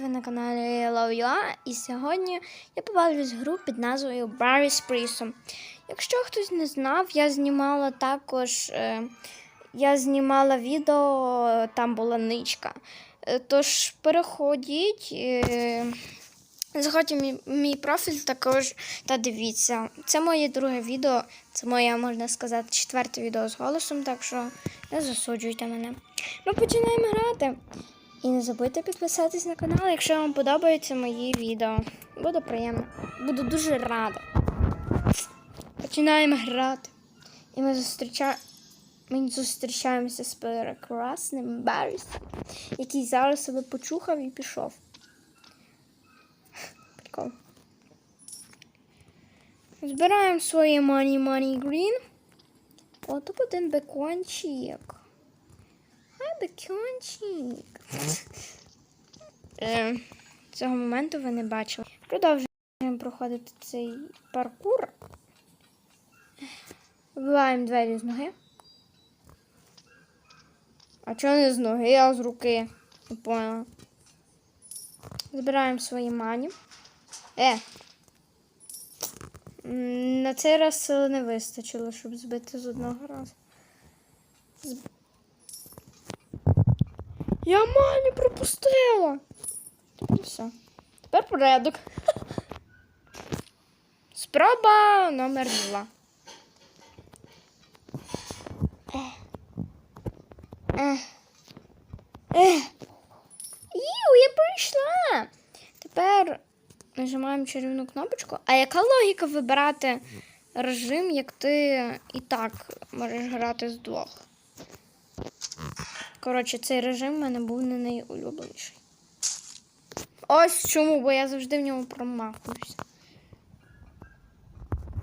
ви на каналі LoveUA і сьогодні я побавлюсь гру під назвою Barry Sprisom. Якщо хтось не знав, я знімала також е, я знімала відео, там була ничка. Е, Тож переходіть, е, заходьте мій, мій профіль також та дивіться. Це моє друге відео, це моє, можна сказати, четверте відео з голосом, так що не засуджуйте мене. Ми починаємо грати. І не забудьте підписатись на канал, якщо вам подобаються мої відео. Буде приємно. Буду дуже рада. Починаємо грати. І ми зустріча... ми зустрічаємося з прекрасним Барріс, який зараз себе почухав і пішов. Прикол. Збираємо своє money money green. О, тут один бекончик. А, бекончик. Е, Цього моменту ви не бачили. Продовжуємо проходити цей паркур. Вбиваємо двері з ноги. А чого не з ноги, а з руки? Не поняла. Збираємо свої мані. Е. На цей раз сили не вистачило, щоб збити з одного разу. Я мані пропустила. Ну все. Тепер порядок. Спроба номер два. Іу, я прийшла. Тепер нажимаємо чарівну кнопочку. А яка логіка вибирати режим, як ти і так можеш грати з двох? Коротше, цей режим в мене був не найулюбленіший. Ось чому, бо я завжди в ньому промахуюся.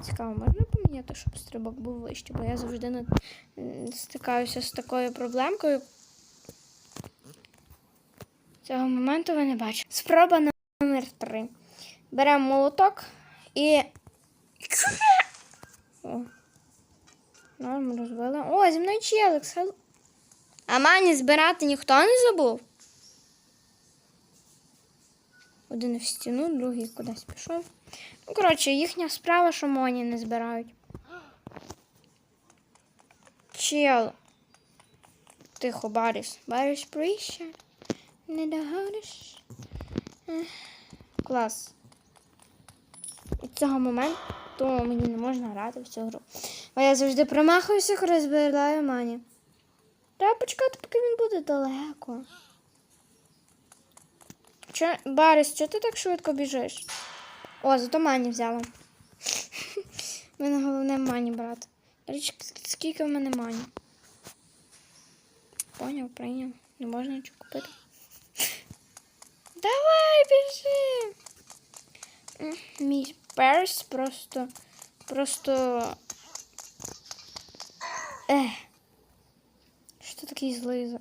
Цікаво, можна поміняти, щоб стрибок був вищий, бо я завжди не стикаюся з такою проблемкою. Цього моменту ви не бачите. Спроба номер три. Беремо молоток і. О. Норм розбила. О, зі мною челик. А мані збирати ніхто не забув. Один в стіну, другий кудись пішов. Ну, коротше, їхня справа, що моні не збирають. Чел. Тихо, Баріс. Баріс прище. Не догадиш. Клас. Від цього моменту мені не можна грати в цю гру. Бо я завжди промахуюся, коли збираю мані. Треба почекати, поки він буде далеко. Чо, Барис, чого ти так швидко біжиш? О, зато мані взяла. У мене головне мані брати. Річ, скільки в мене мані? Поняв, прийняв. Не можна нічого купити. Давай, біжи! Мій перс просто. Просто. Ех. Що ти такий злий? за-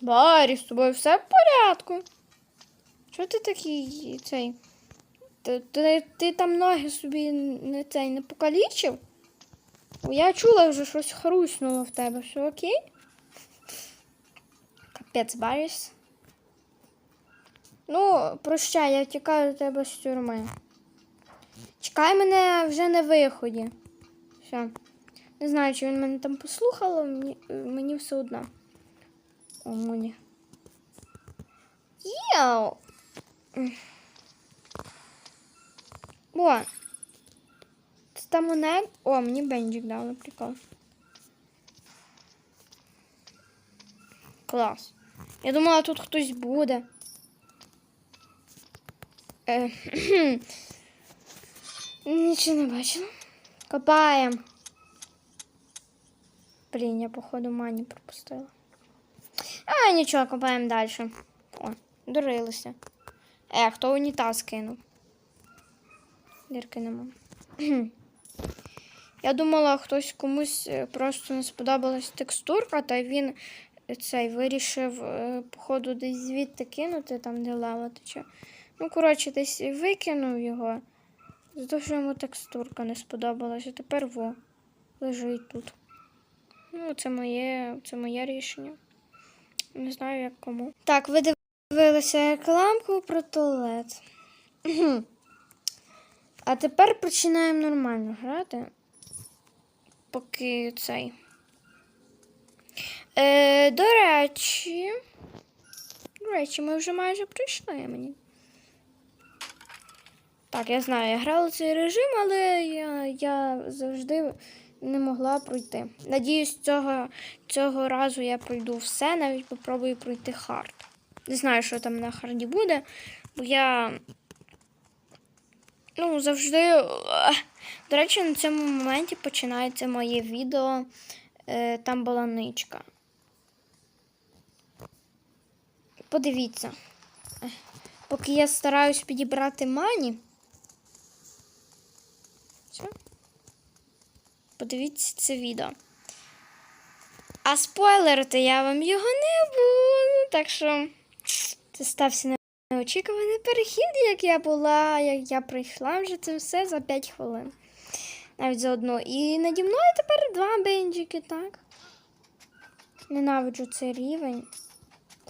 Барі, з тобою все в порядку. Чого ти такий цей? Ти, ти, ти там ноги собі не цей не покалічив? Я чула вже щось хруснуло в тебе. Все окей? Капець, Баріс. Ну, прощай, я тікаю до тебе з тюрми. Чекай мене вже на виході. Все. Не знаю, чи він мене там послухав, але мені, мені все одно. О, мені. Йоу! О! Це там мене. О, мені бенджик дали, прикол. Клас. Я думала, тут хтось буде. Е, Нічого не бачила. Копаємо. Блін, я, походу, мані пропустила. А, нічого, копаємо далі. О, дурилися. Е, хто унітаз кинув? Дірки нема. Я думала, хтось комусь е, просто не сподобалась текстурка, та він цей вирішив, е, походу, десь звідти кинути, там, де лава тече. Ну, коротше, десь викинув його. За те, що йому текстурка не сподобалася. Тепер во. Лежить тут. Ну, це моє, це моє рішення. Не знаю, як кому. Так, ви Дивилася рекламку про туалет. А тепер починаємо нормально грати. Поки цей. Е, до речі. До речі, ми вже майже прийшли мені. Так, я знаю, я грала цей режим, але я, я завжди не могла пройти. Надіюсь, цього, цього разу я пройду все, навіть попробую пройти хард. Не знаю, що там на харді буде, бо я. Ну, завжди. До речі, на цьому моменті починається моє відео. Е, там була ничка. Подивіться. Поки я стараюсь підібрати мані. Подивіться це відео. А спойлерити я вам його не буду. Так що це стався неочікуваний перехід, як я була, як я прийшла вже це все за 5 хвилин. Навіть за одну. І наді мною тепер два бенджики, так? Ненавиджу цей рівень.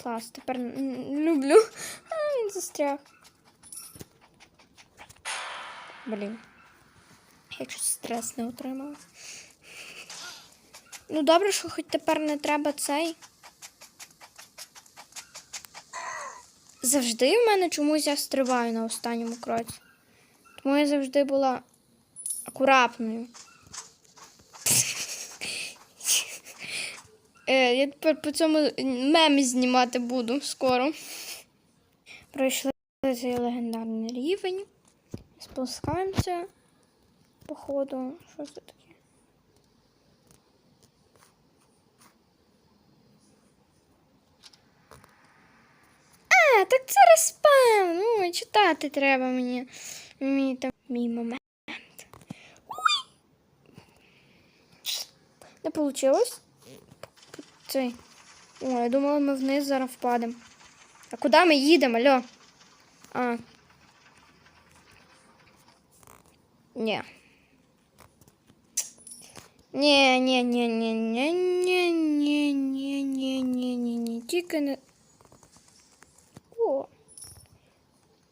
Клас, тепер люблю. А, він застряг. Блін. Я чуть стрес не отримала. Ну, добре, що хоч тепер не треба цей. Завжди в мене чомусь я стрибаю на останньому кроці. Тому я завжди була акуратною. Е, я тепер по цьому мемі знімати буду скоро. Пройшли цей легендарний рівень. Спускаємося. Походу, що це таке? А, так це респаун. Ой, читати треба мені. Мій, там, мій момент. Ой. Не вийшло? Цей. О, я думала, ми вниз зараз впадемо. А куди ми їдемо, алло? А. Ні. Ні, ні, тільки не. О.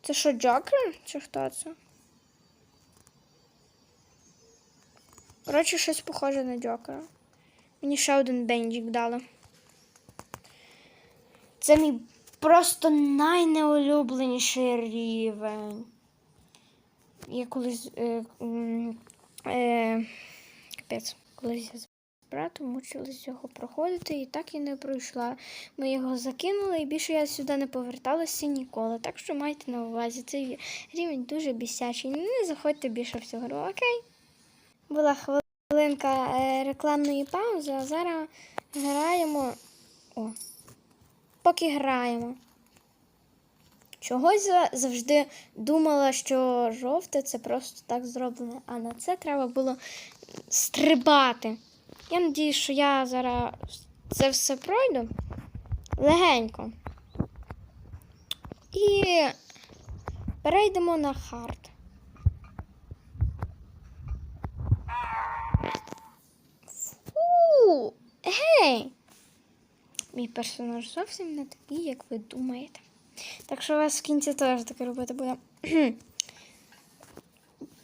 Це що, Джокер? Чи хто це? Коротше, щось похоже на Джокера. Мені ще один бенджик дали. Це мій просто найнеулюбленіший рівень. Я колись. Е, е, капець, колись я з братом мучилась його проходити і так і не пройшла. Ми його закинули і більше я сюди не поверталася ніколи. Так що майте на увазі, цей рівень дуже бісячий. Не заходьте більше в цю гру, окей? Була хвилинка е, рекламної паузи, а зараз граємо. О, поки граємо. Чогось завжди думала, що жовте це просто так зроблене, а на це треба було стрибати. Я надію, що я зараз це все пройду легенько. І перейдемо на хард. Фу! Гей! Мій персонаж зовсім не такий, як ви думаєте. Так що у вас в кінці теж таке робити буде.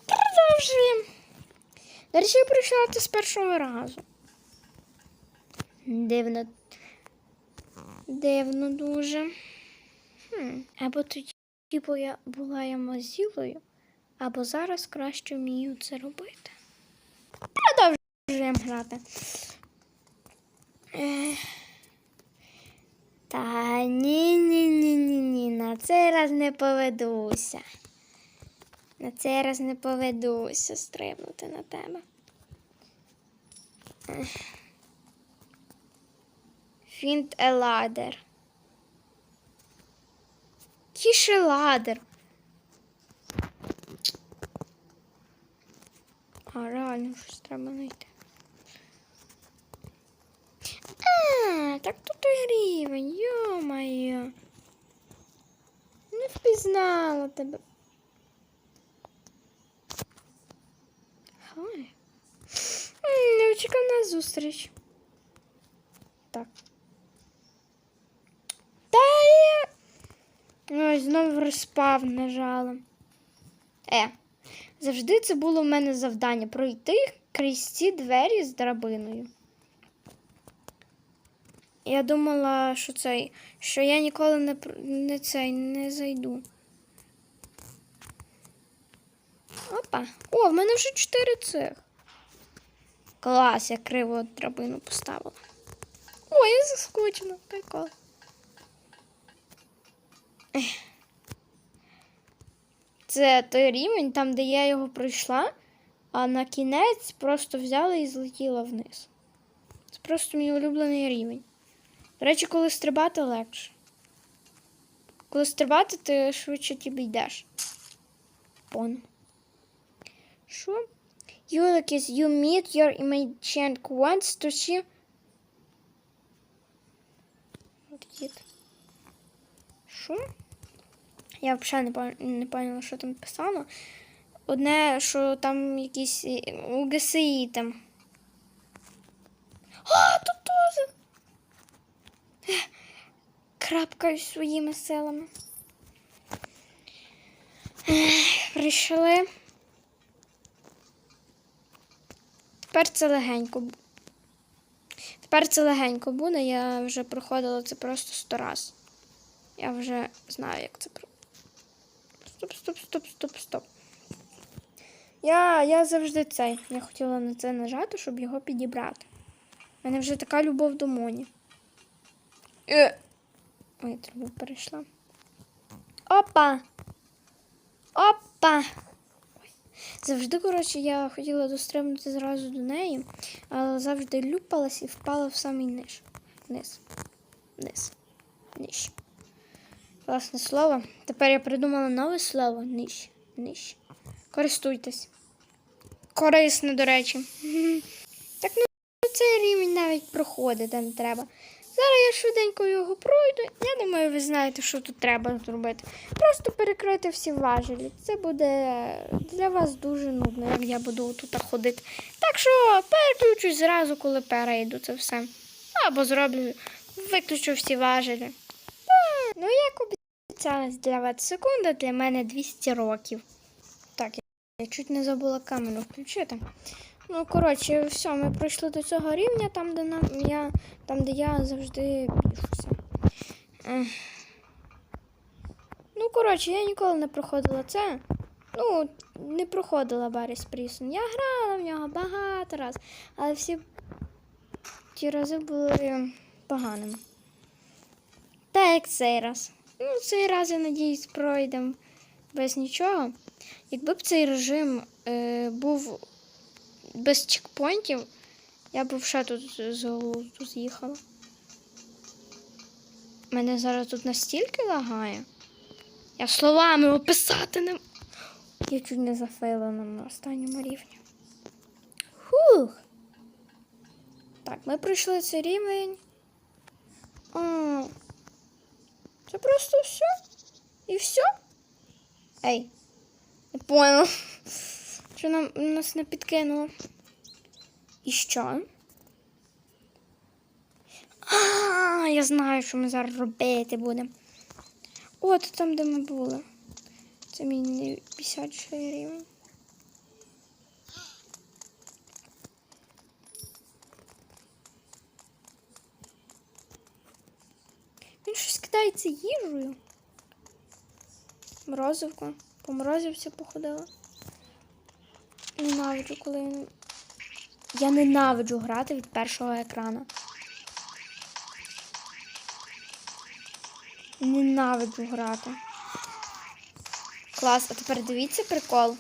Продовжуємо. Я пройшла це з першого разу. Дивно. Дивно дуже. Хм. Або тоді бо я була я мазілою, або зараз краще вмію це робити. Продовжуємо грати. Та ні, ні, ні, ні, ні, на цей раз не поведуся. На цей раз не поведуся стрибнути на тебе. Фінт е ладер. Тіше ладер. А, реально щось треба знайти. А, так тут і гривень, йо-моє. Не впізнала тебе. М, Неочікувана зустріч. Так. Та я... Ой, знову розпав нажала. Е, завжди це було в мене завдання пройти крізь ці двері з драбиною. Я думала, що цей, що я ніколи не, не цей не зайду. Опа. О, в мене вже чотири цих. Клас, я криво драбину поставила. О, я заскучила. Прикол. Це той рівень, там, де я його пройшла, а на кінець просто взяла і злетіла вниз. Це просто мій улюблений рівень. До речі, коли стрибати легше. Коли стрибати, ти швидше тобі йдеш. Пон. Що? Юликіс, you meet your imagined wants to see... Що? Я взагалі не, поняла, що там писано. Одне, що там якісь е, ГСІ там. А, тут теж. Крапкаю своїми силами. Прийшли. Тепер це легенько. Тепер це легенько буде. Я вже проходила це просто сто раз. Я вже знаю, як це. Стоп, стоп, стоп, стоп, стоп. Я, я завжди цей. Я хотіла на це нажати, щоб його підібрати. У мене вже така любов до Моні. Е. Ой, трубу перейшла. Опа! Опа! Завжди, коротше, я хотіла дострибнути зразу до неї, але завжди люпалась і впала в самий низ. Низ. Низ. Ниж. Класне слово. Тепер я придумала нове слово. Ниж. Ниж. Користуйтесь. Корисно, до речі. Так ну цей рівень навіть проходити не треба. Зараз я швиденько його пройду. Я думаю, ви знаєте, що тут треба зробити. Просто перекрити всі важелі. Це буде для вас дуже нудно, як я буду тут ходити. Так що переключусь зразу, коли перейду це все. Або зроблю, виключу всі важелі. Ну, як обіцялась для вас секунда, для мене 200 років. Так, я чуть не забула камеру включити. Ну, коротше, все, ми прийшли до цього рівня, там, де нам я, там, де я завжди бішуся. Ну, коротше, я ніколи не проходила це. Ну, не проходила Баріс Прісон. Я грала в нього багато раз, але всі ті рази були поганими. Та як цей раз. Ну, цей раз, я надіюсь, пройдемо без нічого. Якби б цей режим е, був без чекпоінтів, я б ще тут з- глузду з'їхала. Мене зараз тут настільки лагає. Я словами описати не. Я чуть не зафейлила на останньому рівні. Фух. Так, ми пройшли цей рівень. О, це просто все? І все? Ей, не поняла. Що нам нас не підкинуло? І що? А, я знаю, що ми зараз робити будемо. От там, де ми були. Це мій 56 рівень. Він щось кидається їжею. Морозивку. По морозивці походила. Ненавиджу, коли. Я ненавиджу грати від першого екрану. Ненавиджу грати. Клас, а тепер дивіться прикол.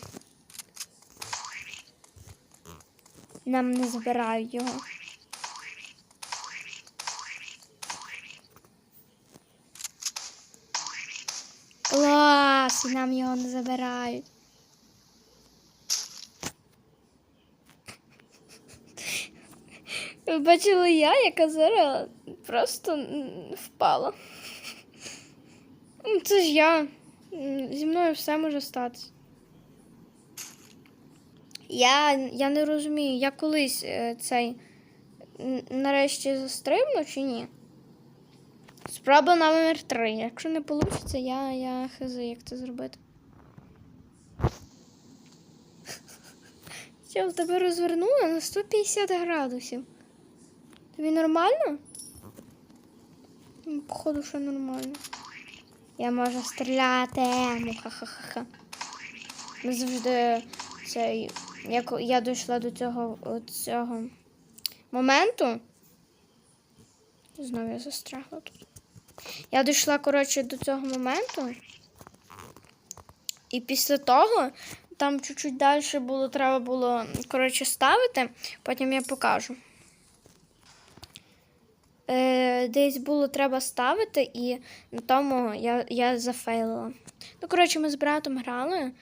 Нам не забирають його. Клас! Нам його не забирають. Ви бачили я, яка зараз просто впала. Ну, Це ж я. Зі мною все може статися. Я, я не розумію, я колись е, цей нарешті застрибну чи ні? Спроба номер три. Якщо не вийде, я, я хз, як це зробити. Що, в тебе розвернуло на 150 градусів. Тобі нормально? Ну, Походу, що нормально. Я можу стріляти. Ну, ха-ха-ха. Ми завжди цей. Як я дійшла до цього, цього моменту. Знову я застрягла тут. Я дійшла, коротше, до цього моменту. І після того там чуть-чуть далі було, треба було, коротше, ставити, потім я покажу. Е, десь було треба ставити, і на тому я, я зафейлила. Ну, коротше, ми з братом грали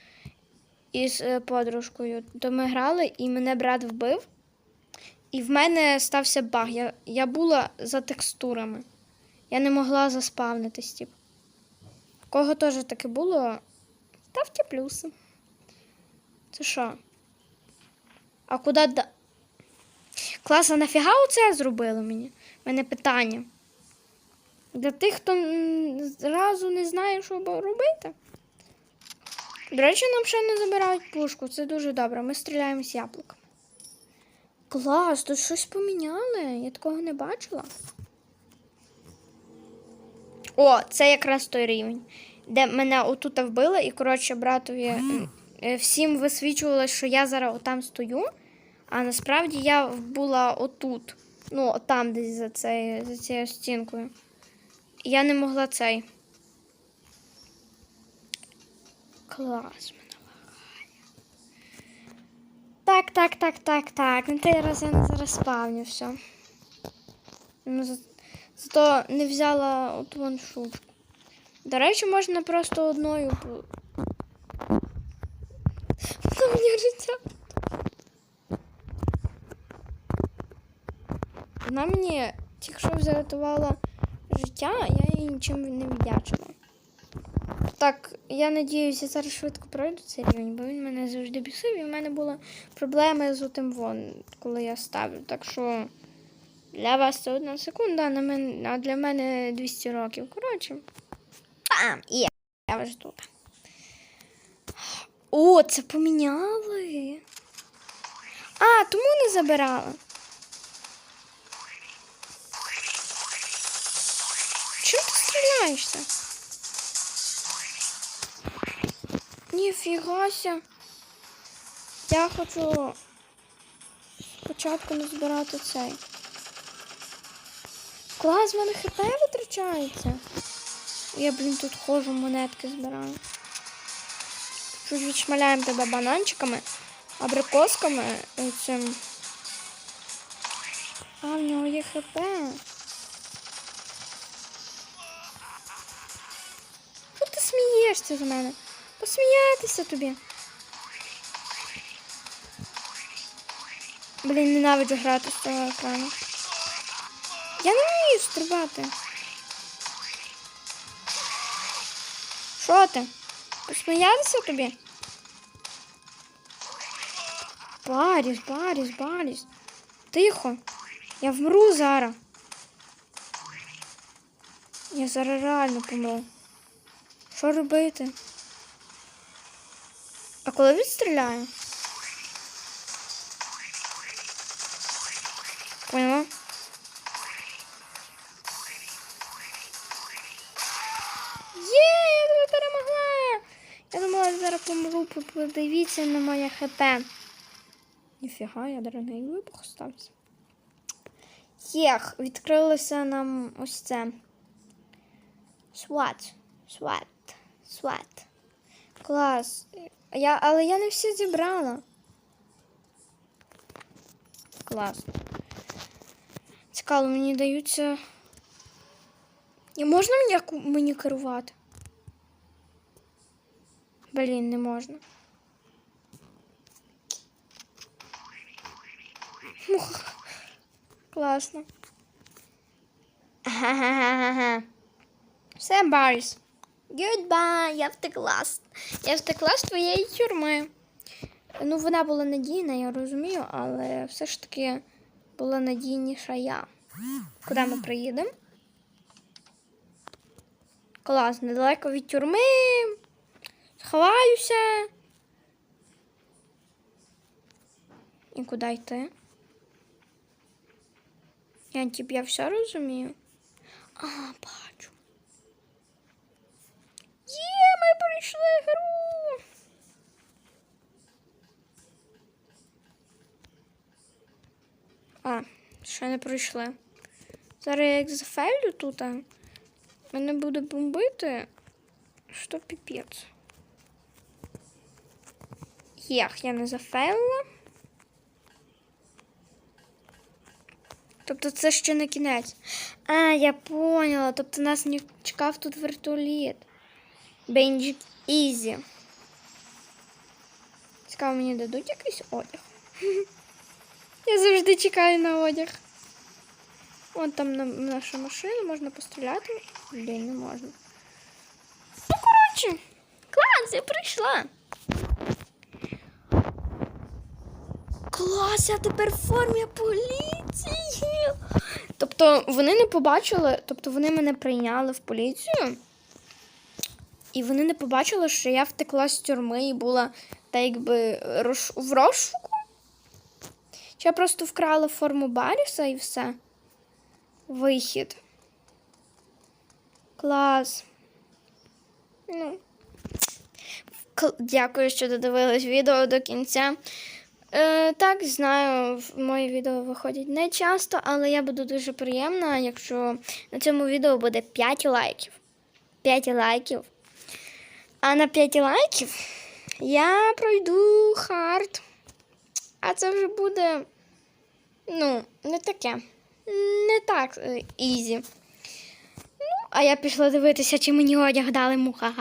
із е, подружкою. То ми грали, і мене брат вбив. І в мене стався баг. Я, я була за текстурами. Я не могла заспавнитись, тип. В кого теж таке було, ставте плюси. Це що? А куди да. А нафіга оце зробили мені? Мене питання. Для тих, хто зразу не знає, що робити. До речі, нам ще не забирають пушку. Це дуже добре. Ми стріляємо з яблуками. Клас, тут щось поміняли. Я такого не бачила. О, це якраз той рівень, де мене отут вбили, і, коротше, братові е, всім висвічувалось, що я зараз отам стою, а насправді я була отут. Ну, отам десь за, цей, за цією стінкою. Я не могла цей. Клас мене лагає. Так, так, так, так, так. На той раз я не зараз спавню все. Ну, за- зато не взяла от вон штучку. До речі, можна просто одною. по- Вона мені життя. Вона мені тільки що врятувала життя, я їй нічим не віддячила. Так, я надіюся, я зараз швидко пройду цей рівень, бо він мене завжди бісив, і в мене були проблеми з тим вон, коли я ставлю. Так що для вас це одна секунда, на мен... а для мене 200 років. Коротше. Там, є. Я вже тут. О, це поміняли. А, тому не забирала. Стріляєшся? Ніфігася. Я хочу спочатку не збирати цей. Клас, в мене хп витрачається. Я, блін, тут ходжу, монетки збираю. Чуть відшмаляємо тебе бананчиками, абрикосками цим. А, в нього є хп. Смієшся з мене? Посміятися тобі. Блін, ненавиджу грати з цього екрану. Я не вмію стрибати. Що ти? Посміятися тобі? Баріс, Баріс, Баріс. Тихо. Я вмру зараз. Я зараз реально помру. Що робити? А коли він стріляє? Поняла? Є, я перемогла! Я думала, я зараз помру, подивіться на моє хп. Ніфіга, я дорогий вибух стався. Єх, відкрилося нам ось це. Сват. Сват. Сват. Клас. Я, але я не всі зібрала. Клас. Цікаво, мені даються. І можна мені, мені керувати? Блін, не можна. Ух, Класно. Ага-га-га-га. Все, Баріс. Goodbye, я втекла. Я втекла з твоєї тюрми. Ну, вона була надійна, я розумію, але все ж таки була надійніша я. Куди ми приїдемо? Клас, недалеко від тюрми. Сховаюся. І куди йти? Я тип, я все розумію. А, бачу. Є, ми пройшли гру. А, ще не пройшли. Зараз я як зафейлю тут, мене буде бомбити, що піпець. Єх, я не зафейлила. Тобто це ще не кінець. А, я поняла. Тобто нас не чекав тут вертоліт. Бенджик Ізі. Цікаво, мені дадуть якийсь одяг. Я завжди чекаю на одяг. Вон там на, наша машина, можна постріляти. Блін, не можна. Ну, коротше, клас, я прийшла. Клас, я тепер в формі поліції. Тобто вони не побачили, тобто вони мене прийняли в поліцію. І вони не побачили, що я втекла з тюрми і була так якби рош... в розшуку. Чи я просто вкрала форму Баріса і все. Вихід. Клас. Ну. Дякую, що додивились відео до кінця. Е, так, знаю, мої відео виходять не часто, але я буду дуже приємна, якщо на цьому відео буде 5 лайків. 5 лайків. А на 5 лайків я пройду хард. А це вже буде, ну, не таке. Не так е, ізі. Ну, а я пішла дивитися, чи мені одяг дали муха.